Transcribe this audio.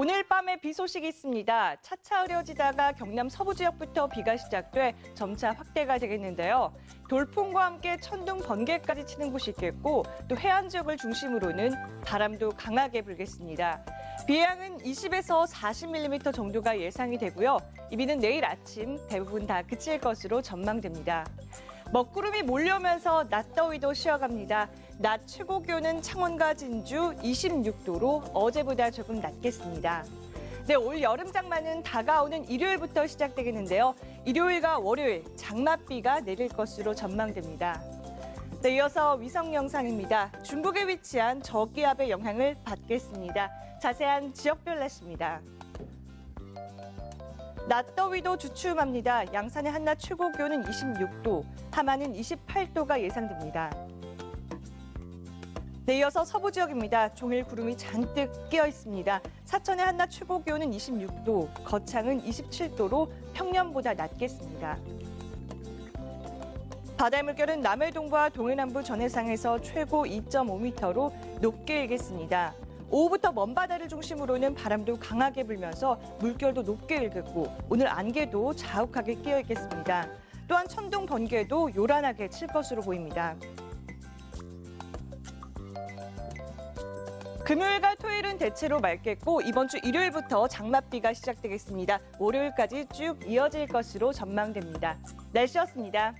오늘 밤에 비 소식이 있습니다. 차차 흐려지다가 경남 서부 지역부터 비가 시작돼 점차 확대가 되겠는데요. 돌풍과 함께 천둥 번개까지 치는 곳이 있겠고 또 해안 지역을 중심으로는 바람도 강하게 불겠습니다. 비 양은 20에서 40mm 정도가 예상이 되고요. 이 비는 내일 아침 대부분 다 그칠 것으로 전망됩니다. 먹구름이 몰려오면서 낮 더위도 쉬어갑니다. 낮 최고 기온은 창원과 진주 26도로 어제보다 조금 낮겠습니다. 네, 올 여름 장마는 다가오는 일요일부터 시작되겠는데요. 일요일과 월요일 장맛비가 내릴 것으로 전망됩니다. 네, 이어서 위성 영상입니다. 중국에 위치한 저기압의 영향을 받겠습니다. 자세한 지역별 날씨입니다. 낮더위도 주춤합니다. 양산의 한낮 최고 기온은 26도, 하만은 28도가 예상됩니다. 네, 이어서 서부 지역입니다. 종일 구름이 잔뜩 끼어 있습니다. 사천의 한낮 최고 기온은 26도, 거창은 27도로 평년보다 낮겠습니다. 바다의 물결은 남해동부와 동해남부 전해상에서 최고 2.5m로 높게 일겠습니다. 오후부터 먼바다를 중심으로는 바람도 강하게 불면서 물결도 높게 일겠고 오늘 안개도 자욱하게 끼어 있겠습니다. 또한 천둥 번개도 요란하게 칠 것으로 보입니다. 금요일과 토요일은 대체로 맑겠고 이번 주 일요일부터 장맛비가 시작되겠습니다. 월요일까지 쭉 이어질 것으로 전망됩니다. 날씨였습니다.